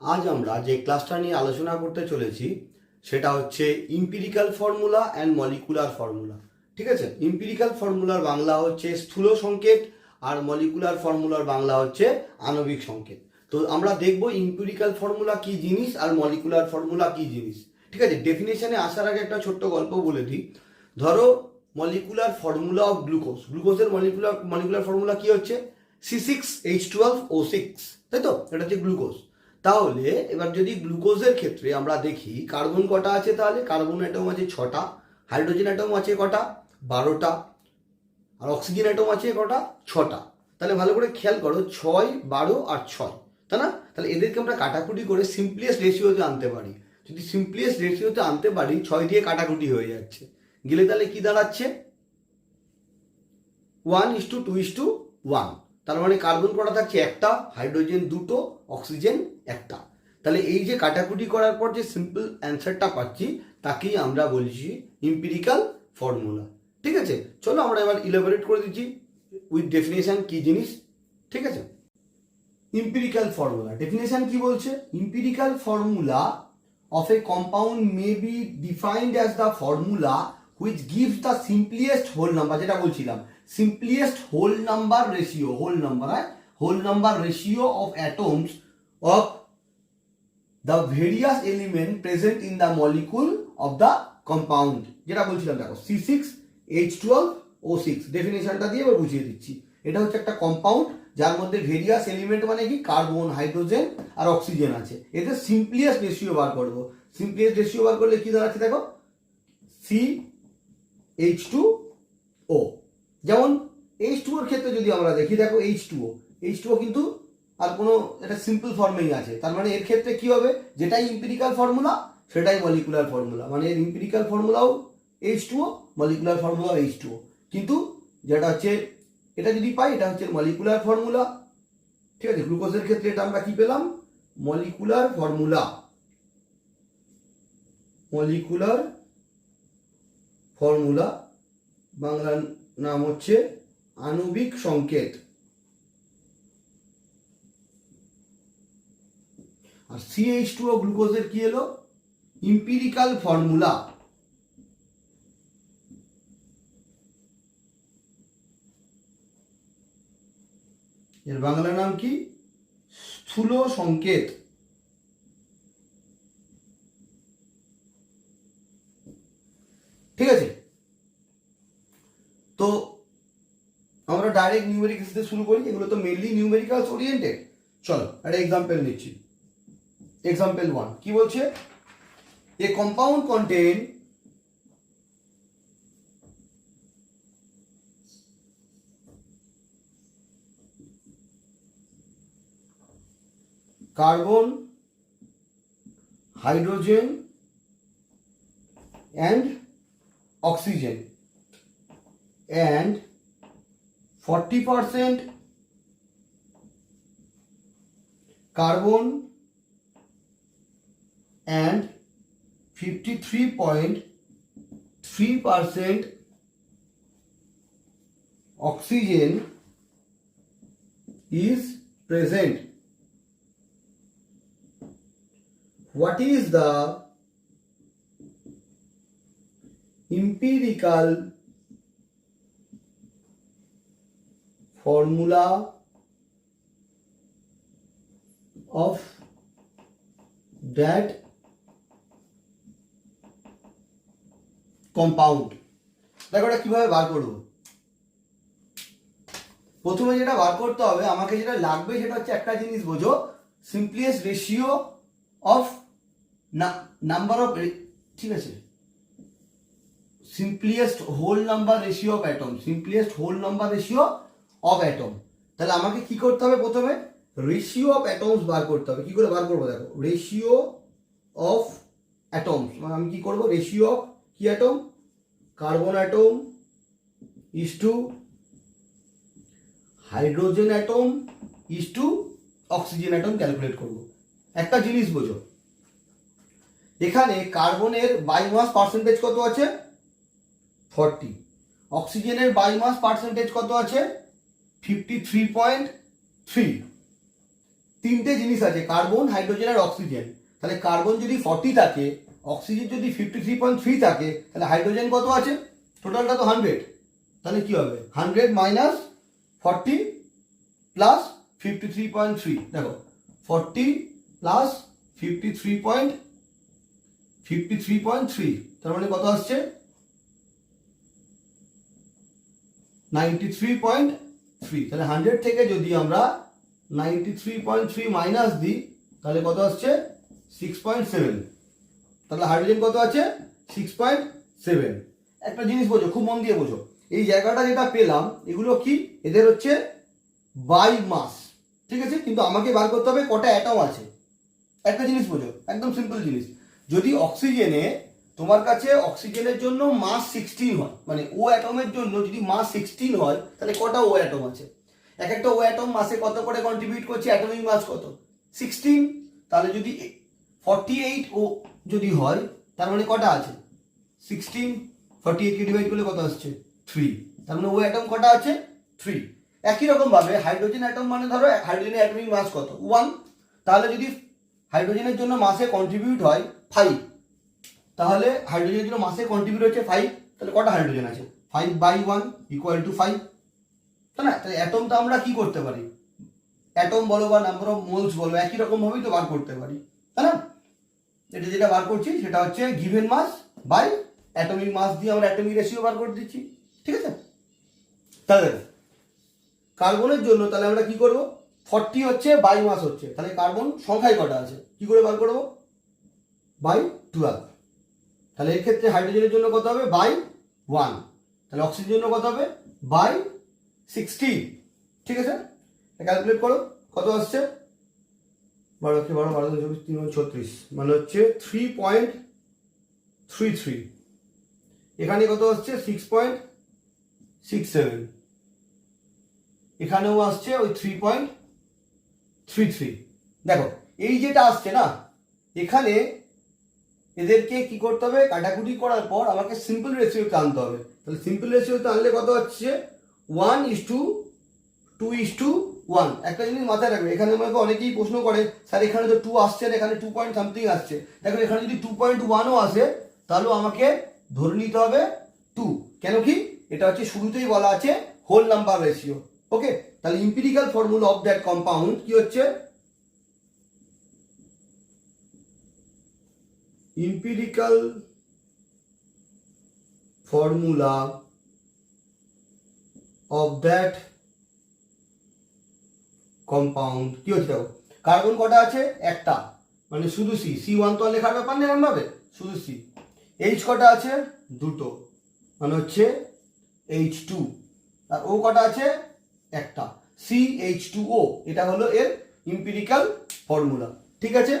আজ আমরা যে ক্লাসটা নিয়ে আলোচনা করতে চলেছি, সেটা হচ্ছে empirical formula and molecular formula ঠিক আছে? ইম্পিরিক্যাল ফর্মুলার বাংলা হচ্ছে স্থূল সংকেত, আর মলিকুলার ফর্মুলার বাংলা হচ্ছে আণবিক সংকেত। তো আমরা দেখব ইম্পিরিক্যাল ফর্মুলা কি জিনিস, আর মলিকুলার ফর্মুলা কি জিনিস। ঠিক আছে? ডেফিনেশনে আসার আগে একটা ছোট্ট গল্প বলে দিই। ধরো মলিকুলার ফর্মুলা অফ গ্লুকোজ গ্লুকোজের মলিকুলার মলিকুলার ফর্মুলা কি হচ্ছে? C six H twelve O six তাই তো? এটা হচ্ছে গ্লুকোজ তাহলে এবার যদি গ্লুকোজের ক্ষেত্রে আমরা দেখি, কার্বন কটা আছে তাহলে? কার্বন অ্যাটম আছে ছটা, হাইড্রোজেন অ্যাটম আছে কটা? বারোটা। আর অক্সিজেন অ্যাটম আছে কটা? ছটা। তাহলে ভালো করে খেয়াল করো, ছয়, বারো আর ছয়, তাই না? তাহলে এদেরকে আমরা কাটাকুটি করে সিম্পলিয়েস্ট রেশিওতে আনতে পারি। যদি সিম্পলিয়েস্ট রেশিওতে আনতে পারি, ছয় দিয়ে কাটাকুটি হয়ে যাচ্ছে। গেলে তাহলে কি দাঁড়াচ্ছে? One is to two is to one তার মানে কার্বন কটা থাকছে? একটা, হাইড্রোজেন দুটো, অক্সিজেন একটা। তাহলে এই যে কাটাকুটি করার পর যে সিম্পল অ্যান্সারটা পাচ্ছি, তাকেই আমরা বলছি ইম্পিরিক্যাল ফর্মুলা ঠিক আছে? চলো আমরা এবার ইলাবোরেট করে দিচ্ছি উইথ ডেফিনেশন কি জিনিস। ঠিক আছে? ইম্পিরিক্যাল ফর্মুলা ডেফিনেশান কি বলছে? Empirical formula of a compound may be defined as the formula which gives the simplest whole number, যেটা বলছিলাম। whole number ratio, whole number, হয়? whole number ratio of atoms of the various element present in the molecule of the compound. যেটা বলছিলাম দেখো C6 H12 O6 ডেফিনেশনটা দিয়ে এবার বুঝিয়ে দিচ্ছি। এটা হচ্ছে একটা কম্পাউন্ড যার মধ্যে ভেরিয়াস এলিমেন্ট মানে কি? কার্বন হাইড্রোজেন আর অক্সিজেন আছে। এদের সিম্পলিয়েস্ট রেশিও বার করব। সিম্পলিয়েস্ট রেশিও বার করলে কি দাঁড়াচ্ছে দেখো? সি এইচ টু ও যেমন এইচ টু ওর ক্ষেত্রে যদি আমরা দেখি, দেখো H two O H two O কিন্তু আর কোনো এটা সিম্পল ফর্মেই আছে। তার মানে এর ক্ষেত্রে কি হবে? যেটাই ইম্পিরিক্যাল ফর্মুলা সেটাই মলিকুলার ফর্মুলা মানে এর ইম্পিরিক্যাল ফর্মুলাও এইচ টু ও মলিকুলার ফর্মুলাও এইচ টু ও কিন্তু যেটা হচ্ছে, এটা যদি পাই, এটা হচ্ছে মলিকুলার ফর্মুলা ঠিক আছে? গ্লুকোজের ক্ষেত্রে এটা আমরা কি পেলাম? মলিকুলার ফর্মুলা মলিকুলার ফর্মুলা বাংলার নাম হচ্ছে আণবিক সংকেত। আর সিএইচ টু ও গ্লুকোজের কি এলো? ইম্পিরিক্যাল ফর্মুলা এর বাংলা নাম কি? স্থূল সংকেত। ঠিক আছে? তো আমরা ডাইরেক্ট নিউমেরিক্যালস দিয়ে শুরু করি, এগুলো তো মেনলি নিউমেরিক্যালস ওরিয়েন্টেড চলো, একটা এক্সাম্পল নিচ্ছি। এক্সাম্পল ওয়ান কি বলছে? A compound contain carbon hydrogen and oxygen. And 40% carbon and 53.3% oxygen is present. What is the empirical formula of that compound দেখো এটা কীভাবে বার করব? প্রথমে যেটা বার করতে হবে, আমাকে যেটা লাগবে সেটা হচ্ছে একটা জিনিস বোঝো। Simplest ratio of number of ঠিক আছে? Simplest whole number ratio of atom simplest whole number ratio of atom তাহলে আমাকে কি করতে হবে প্রথমে? রেশিও অফ অ্যাটমস বার করতে হবে। কি করে বার করব দেখো? রেশিও অফ অ্যাটমস মানে আমি কি করব? রেশিও অফ কি atom carbon atom is to hydrogen atom is to oxygen atom calculate করব। একটা জিনিস বোঝো। এখানে কার্বনের বায়োমাস পার্সেন্টেজ কত আছে? ফর্টি অক্সিজেনের বায়োমাস পার্সেন্টেজ কত আছে? ফিফটি থ্রি পয়েন্ট থ্রি তিনটে জিনিস আছে কার্বন হাইড্রোজেন আর অক্সিজেন তাহলে কার্বন যদি ফর্টি থাকে অক্সিজেন যদি ফিফটি থ্রি পয়েন্ট থ্রি থাকে, তাহলে হাইড্রোজেন কত আছে? টোটালটা তো হান্ড্রেড তাহলে কি হবে? Hundred minus forty plus fifty three point three দেখো forty plus fifty three point fifty three point three তার মানে কত আসছে? নাইনটি থ্রি পয়েন্ট থ্রি তাহলে হান্ড্রেড থেকে যদি আমরা ninety three point three minus দিই, তাহলে কত আসছে? সিক্স পয়েন্ট সেভেন তাহলে হাইড্রোজেন কত আছে? সিক্স পয়েন্ট সেভেন একটা জিনিস বোঝো, খুব মন দিয়ে বোঝো। এই জায়গাটা যেটা পেলাম, এগুলো কি? এদের হচ্ছে বাই মাস ঠিক আছে? কিন্তু আমাকে বার করতে হবে কটা অ্যাটম আছে। একটা জিনিস বোঝো, একদম সিম্পল জিনিস। যদি অক্সিজেনে তোমার কাছে অক্সিজেনের জন্য মাস সিক্সটিন হয় মানে ও অ্যাটমের জন্য যদি মাস সিক্সটিন হয়, তাহলে কটা ও অ্যাটম আছে? এক একটা ও অ্যাটম মাসে কত করে কন্ট্রিবিউট করছে? অ্যাটমিক মাস কত? সিক্সটিন তাহলে যদি ফর্টি এইট ও যদি হয়, তার মানে কটা আছে? সিক্সটিন ফর্টি এইটকে ডিভাইড করলে কত আসছে? থ্রি তার মানে ও অ্যাটম কটা আছে? থ্রি একই রকম ভাবে হাইড্রোজেন অ্যাটম মানে ধরো হাইড্রোজেনের অ্যাটমিক মাস কত? ওয়ান তাহলে যদি হাইড্রোজেনের জন্য মাসে কন্ট্রিবিউট হয় ফাইভ তাহলে হাইড্রোজেনের জন্য মাসে কন্ট্রিবিউট হচ্ছে ফাইভ তাহলে কটা হাইড্রোজেন আছে? Five by one equal to five তাই না? তাহলে অ্যাটমটা আমরা কি করতে পারি? অ্যাটম বলো বা নাম্বার অফ মোলস বলো, একই রকম ভাবেই তো বার করতে পারি। তাই না? এটা যেটা বার করছি, সেটা হচ্ছে given mass by atomic mass দিয়ে আমরা অ্যাটমিক রেশিও বার করে দিচ্ছি। ঠিক আছে? তাহলে কার্বনের জন্য তাহলে আমরা কি করব? ফর্টি হচ্ছে বাই মাস হচ্ছে। তাহলে কার্বন সংখ্যায় কটা আছে? কি করে বার করব? বাই টুয়েলভ তাহলে এক্ষেত্রে হাইড্রোজেনের জন্য কত হবে? বাই ওয়ান তাহলে অক্সিজেনের জন্য কত হবে? বাই সিক্সটি ঠিক আছে? ক্যালকুলেট করো, কত আসছে? বারো কি বারো বারো চব্বিশ, তিন ছত্রিশ। মানে হচ্ছে থ্রি পয়েন্ট থ্রি থ্রি এখানে কত আসছে? সিক্স পয়েন্ট সিক্স সেভেন এখানেও আসছে ওই থ্রি পয়েন্ট থ্রি থ্রি দেখো, এই যেটা আসছে না, এখানে এদেরকে কি করতে হবে? কাটাকুটি করার পর আমাকে সিম্পল রেশিওতে আনতে হবে। তাহলে সিম্পল রেশিওতে আনলে কত হচ্ছে one is to two is to one একটা জিনিস মাথায় রাখবে, এখানে আমাকে অনেকেই প্রশ্ন করে, স্যার, এখানে তো টু আসছে এখানে টু পয়েন্ট সামথিং আসছে। দেখো, এখানে যদি টু পয়েন্ট ওয়ানও আসে তাহলেও আমাকে ধরে নিতে হবে টু কেন কি? এটা হচ্ছে শুরুতেই বলা আছে হোল নাম্বার রেশিও ওকে তাহলে empirical formula of that compound কি হচ্ছে? Empirical formula of that compound, কি হচ্ছে দেখো? কার্বন কটা আছে? একটা। মানে শুধু সি সি ওয়ান তো লেখার ব্যাপার নেই এরকম ভাবে শুধু সি এইচ কটা আছে? দুটো। মানে হচ্ছে এইচ টু আর ও কটা আছে? একটা। সি এইচ টু ও এটা হলো এর ইম্পিরিক্যাল ফর্মুলা ঠিক আছে?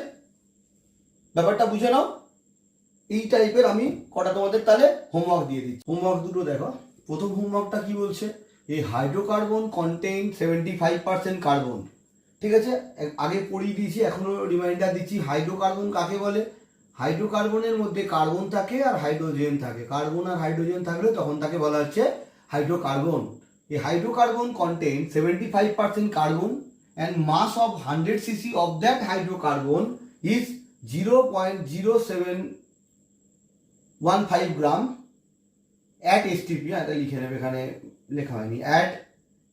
ব্যাপারটা বুঝে নাও। এই টাইপের আমি কটা তোমাদের তাহলে হোমওয়ার্ক দিয়ে দিচ্ছি। হোমওয়ার্ক দুটো দেখো। প্রথম হোমওয়ার্কটা কি বলছে? এই hydrocarbon contain seventy five percent carbon ঠিক আছে? আগে পড়িয়ে দিয়েছি, এখনও রিমাইন্ডার দিচ্ছি হাইড্রোকার্বন কাকে বলে? হাইড্রোকার্বনের মধ্যে কার্বন থাকে আর হাইড্রোজেন থাকে। কার্বন আর হাইড্রোজেন থাকলে তখন তাকে বলা হচ্ছে হাইড্রোকার্বন এই hydrocarbon contain seventy five percent carbon and mass of hundred CC of that hydrocarbon is zero point zero seven one five gram at STP এটা লিখে নেবে এখানে। লেখা হয়নি। অ্যাট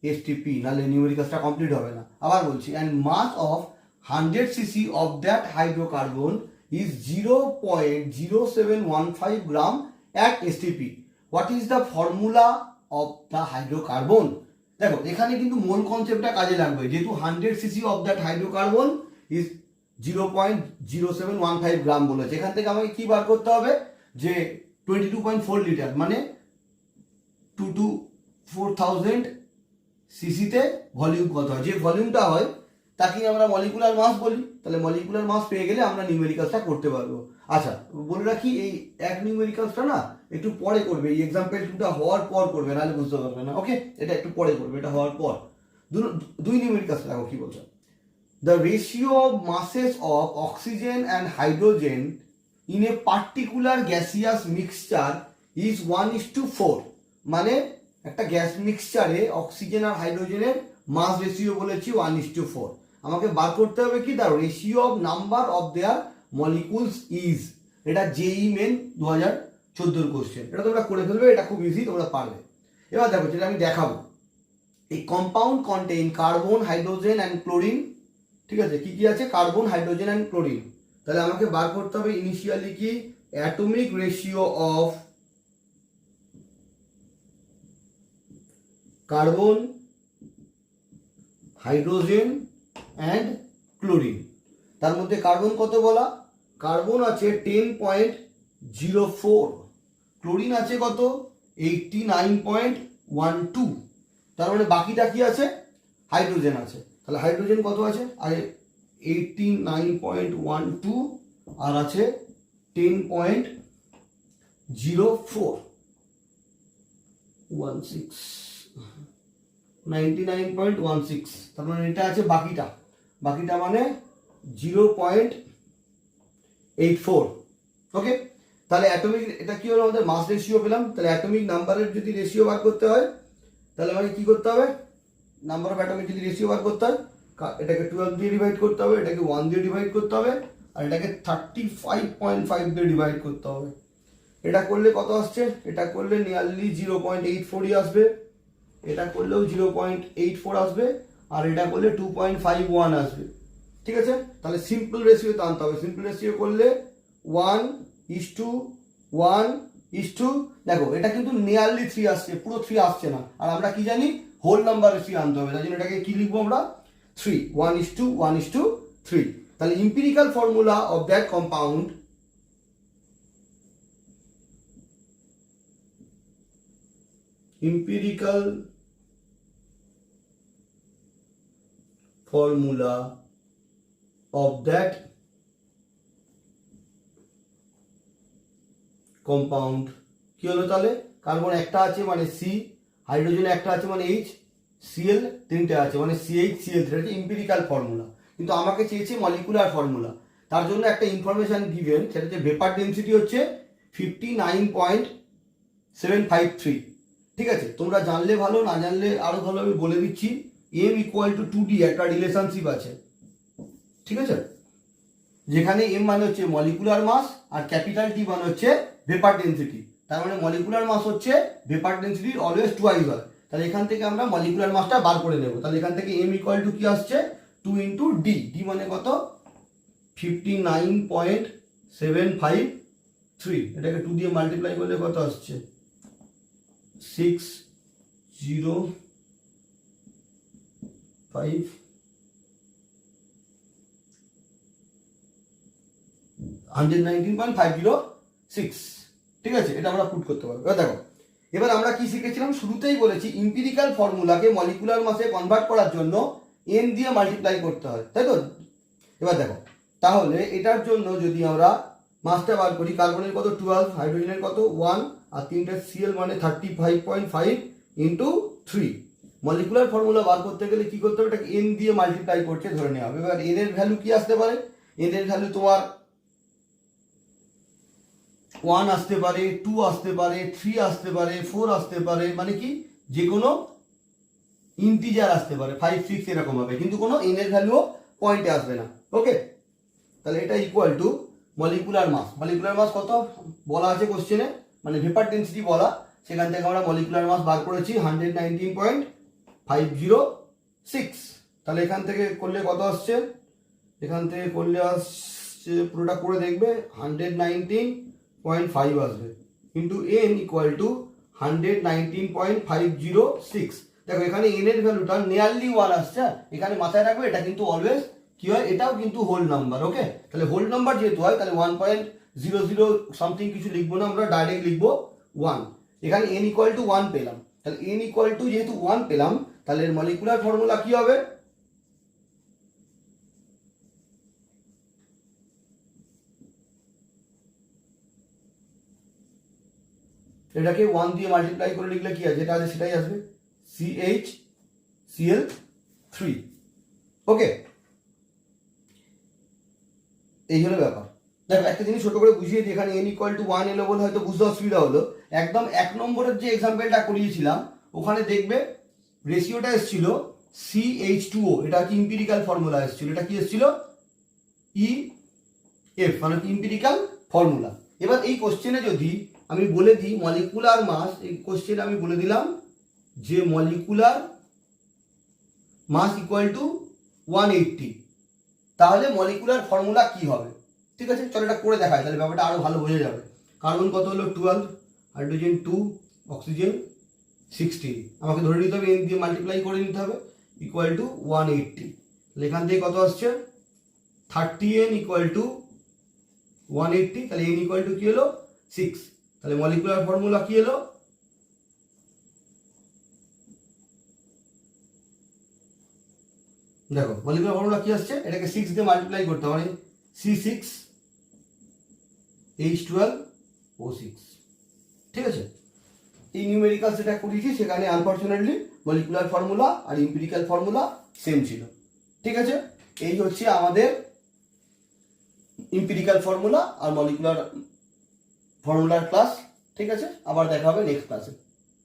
এসটিপি নাহলে নিউমেরিকালসটা কমপ্লিট হবে না। আবার বলছি and mass of hundred CC of that hydrocarbon is zero point zero seven one five gram at STP what is the formula of the hydrocarbon দেখো, এখানে কিন্তু মূল কনসেপ্টটা কাজে লাগবে। যেহেতু hundred CC of that hydrocarbon is zero point zero seven one five gram বলেছে। এখান থেকে আমাকে কি বার করতে হবে? যে twenty two point four litre মানে two two four thousand সিসিতে volume কত হয়? যে ভলিউমটা হয় তাকেই আমরা মলিকুলার মাস বলি। তাহলে মলিকুলার মাস পেয়ে গেলে আমরা নিউমেরিক্যালসটা করতে পারব। আচ্ছা বলে রাখি, এই এক নিউমেরিক্যালসটা না একটু পরে করবে। এই এক্সাম্পল টুটা হওয়ার পর করবে, নাহলে বুঝতে পারবে না। ওকে এটা একটু পরে করবে, এটা হওয়ার পর। দুই নিউমেরিক্যালস দেখো কি বলছো। The ratio of masses of oxygen and hydrogen in a particular gaseous mixture is 1 is to 4 মানে একটা গ্যাস মিক্সচারে অক্সিজেন আর হাইড্রোজেনের মাস রেশিও বলেছি 1 is to 4 আমাকে বার করতে হবে কি? তার ratio of number of their molecules is এটা জেই মেন দু হাজার চোদ্দোর কোশ্চেন এটা তোমরা করে ফেলবে, এটা খুব ইজি তোমরা পারবে। এবার দেখো, যেটা আমি দেখাবো। এই compound contain carbon hydrogen and chlorine ঠিক আছে? কি কি আছে? কার্বন হাইড্রোজেন অ্যান্ড ক্লোরিন তাহলে আমাকে বার করতে হবে ইনিশিয়ালি কি? Atomic ratio of carbon, hydrogen and chlorine. তার মধ্যে কার্বন কত বলা? কার্বন আছে ten point zero four chlorine আছে কত? Eighty nine point one two তার মানে বাকিটা কি আছে? হাইড্রোজেন আছে। তাহলে হাইড্রোজেন কত আছে? আর eighty nine point one two আর আছে ten point zero four one six ninety nine point one six. তার মানে এটা আছে বাকিটা। বাকিটা মানে zero point eight four. Okay? তাহলে অ্যাটমিক, এটা কি হলো আমাদের মাস রেশিও পেলাম? তাহলে অ্যাটমিক নাম্বারের যদি রেশিও বার করতে হয়, তাহলে আমাকে কি করতে হবে? নাম্বার অফ অ্যাটমিক যদি রেশিও বার করতে হয় এটাকে টুয়েলভ দিয়ে ডিভাইড করতে হবে, এটাকে ওয়ান দিয়ে ডিভাইড করতে হবে, আর এটাকে থার্টি ফাইভ পয়েন্ট ফাইভ দিয়ে ডিভাইড করতে হবে। এটা করলে কত আসছে? এটা করলে নিয়ারলি জিরো পয়েন্ট এইট ফোরই আসবে। এটা করলেও জিরো পয়েন্ট এইট ফোর আসবে আর এটা করলে টু পয়েন্ট ফাইভ ওয়ান আসবে। ঠিক আছে? তাহলে সিম্পল রেশিও আনতে হবে। সিম্পল রেশিও করলে one is to one is to দেখো, এটা কিন্তু নিয়ারলি থ্রি আসছে, পুরো থ্রি আসছে না। আর আমরা কি জানি? হোল নাম্বার রেশিও আনতে হবে। তাই জন্য এটাকে কি লিখব আমরা? Three one is to one is to three তাহলে empirical formula of that compound empirical formula of that compound কি হলো তাহলে? কার্বন একটা আছে মানে সি হাইড্রোজেন একটা আছে মানে এইচ সিএল তিনটে আছে মানে C H C L three empirical formula কিন্তু আমাকে চেয়েছে মলিকুলার ফর্মুলা তার জন্য একটা ইনফরমেশন গিভেন সেটা হচ্ছে ভেপার ডেন্সিটি হচ্ছে fifty nine point seven five three ঠিক আছে? তোমরা জানলে ভালো, না জানলে আরও ভালো আমি বলে দিচ্ছি। M equal to two D একটা রিলেশনশিপ আছে। ঠিক আছে? যেখানে এম মানে হচ্ছে মলিকুলার মাস আর ক্যাপিটাল টি মানে হচ্ছে ভেপার ডেন্সিটি তার মানে মলিকুলার মাস হচ্ছে ভেপার ডেন্সিটির অলওয়েজ টুয়াইজ হয়। তাহলে এখান থেকে আমরা মলিকুলার মাসটা বার করে নেব। তাহলে এখান থেকে এম ইকুয়াল টু কি আসছে? টু ইন্টু ডি ডি মানে কত? Fifty nine point seven five three এটাকে টু দিয়ে মাল্টিপ্লাই করলে কত আসছে? Six zero five hundred nineteen point five zero six ঠিক আছে? এটা আমরা পুট করতে পারব। এবার দেখো, এবার আমরা কি শিখেছিলাম? শুরুতেই বলেছি ইম্পিরিক্যাল ফর্মুলাকে মলিকুলার মাসে কনভার্ট করার জন্য এন দিয়ে মাল্টিপ্লাই করতে হয়। তাই তো? এবার দেখো, তাহলে এটার জন্য যদি আমরা মাসটা বার করি কার্বনের কত? টুয়েলভ হাইড্রোজেনের কত? ওয়ান আর তিনটে সিএল মানে thirty five point five into three molecular formula বার করতে গেলে কি করতে হবে? এটাকে এন দিয়ে মাল্টিপ্লাই করতে ধরে নেওয়া হবে। এবার এন এর ভ্যালু কি আসতে পারে? এন এর ভ্যালু তোমার ওয়ান আসতে পারে টু আসতে পারে থ্রি আসতে পারে ফোর আসতে পারে মানে কি? যে কোনো ইন্টিজার আসতে পারে ফাইভ সিক্স এরকম হবে। কিন্তু কোনো এন এর ভ্যালুও পয়েন্টে আসবে না। ওকে তাহলে এটা equal to molecular mass molecular mass কত? বলা আছে কোশ্চেনে মানে ভেপার ডেন্সিটি বলা। সেখান থেকে আমরা মলিকুলার মাস বার করেছি hundred nineteen point five zero six তাহলে এখান থেকে করলে কত আসছে? এখান থেকে করলে আসছে, পুরোটা করে দেখবে হান্ড্রেড নাইনটিন পয়েন্ট ফাইভ আসবে। কিন্তু n equal to hundred nineteen point five zero six দেখো, এখানে এন এর ভ্যালুটা নিয়ারলি ওয়ান আসছে হ্যাঁ? এখানে মাথায় রাখবে, এটা কিন্তু অলওয়েজ কি হয়? এটাও কিন্তু হোল নাম্বার ওকে তাহলে হোল নাম্বার যেহেতু হয়, তাহলে one point zero zero something কিছু লিখব না আমরা ডাইরেক্ট লিখব ওয়ান এখানে এন ইকুয়াল টু ওয়ান পেলাম। তাহলে এন ইকুয়াল টু যেহেতু ওয়ান পেলাম তাহলে মলিকুলার ফর্মুলা কি হবে? এটাকে ওয়ান দিয়ে মাল্টিপ্লাই করে লিখলে কি আছে যেটা আছে সেটাই আসবে। C H Cl three okay এই হলো ব্যাপার। দেখো, একটা জিনিস ছোট করে বুঝিয়ে দিই। এখানে এন ইকুয়াল টু ওয়ান এলো বলে হয়তো বুঝতে অসুবিধা হলো। একদম এক নম্বরের যে এক্সাম্পলটা করিয়েছিলাম, ওখানে দেখবে রেশিওটা এসেছিল সি এইচ টু ও এটা কি ইম্পিরিক্যাল ফর্মুলা এসেছিল? এটা কি এসেছিল? ই এফ মানে ইম্পিরিক্যাল ফর্মুলা এবার এই কোশ্চেনে যদি আমি বলে দিই মলিকুলার মাস এই কোশ্চেনে আমি বলে দিলাম যে molecular mass equal to one eighty তাহলে মলিকুলার ফর্মুলা কি হবে? ঠিক আছে, চলো এটা করে দেখায় তাহলে ব্যাপারটা আরও ভালো বোঝা যাবে। কার্বন কত হলো? Twelve hydrogen two oxygen sixteen আমাকে ধরে নিতে হবে এন দিয়ে মাল্টিপ্লাই করে নিতে হবে ইকুয়াল টু ওয়ান এইটটি তাহলে এখান থেকে কত আসছে? Thirty n equal to one eighty তাহলে এন ইকুয়াল টু কি হলো সিক্স তাহলে মলিকুলার ফর্মুলা কি হলো দেখো মলিকুলার ফর্মুলা কি আসছে? এটাকে সিক্স দিয়ে মাল্টিপ্লাই করতে হবে C six H twelve O six ঠিক আছে? এই নিউমেরিক্যাল যেটা করিয়েছি সেখানে আনফর্চুনেটলি মলিকুলার ফর্মুলা আর ইম্পিরিক্যাল ফর্মুলা সেম ছিল। ঠিক আছে? এই হচ্ছে আমাদের ইম্পিরিক্যাল ফর্মুলা আর মলিকুলার ফর্মুলার ক্লাস ঠিক আছে? আবার দেখা হবে নেক্সট ক্লাসে